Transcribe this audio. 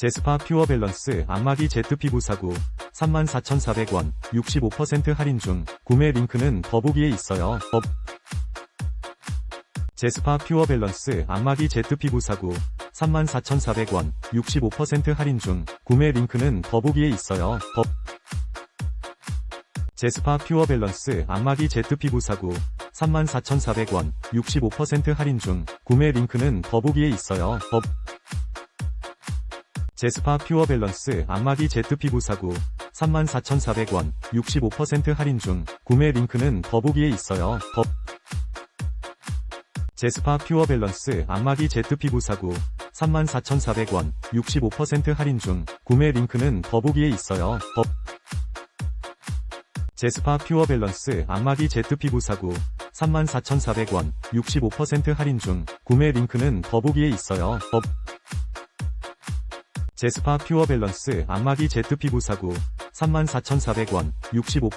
제스파 퓨어 밸런스 안마기 제트 피부 사구 34,400원 65% 할인 중 구매 링크는 더보기에 있어요. 더... 제스파 퓨어 밸런스 안마기 제트 피부 사구 34,400원 65% 할인 중 구매 링크는 더보기에 있어요. 더... 제스파 퓨어 밸런스 안마기 제트 피부 사구 34,400원 65% 할인 중 구매 링크는 더보기에 있어요. 더... 제스파 퓨어 밸런스 안마기 제트 피부 사구 34,400원 65% 할인 중 구매 링크는 더보기에 있어요. 더... 제스파 퓨어 밸런스 안마기 제트 피부 사구 34,400원 65% 할인 중 구매 링크는 더보기에 있어요. 더... 제스파 퓨어 밸런스 안마기 제트 피부 사구 34,400원 65% 할인 중 구매 링크는 더보기에 있어요. 더... 제스파 퓨어 밸런스 안마기 제트 피부 사구 34,400원 65%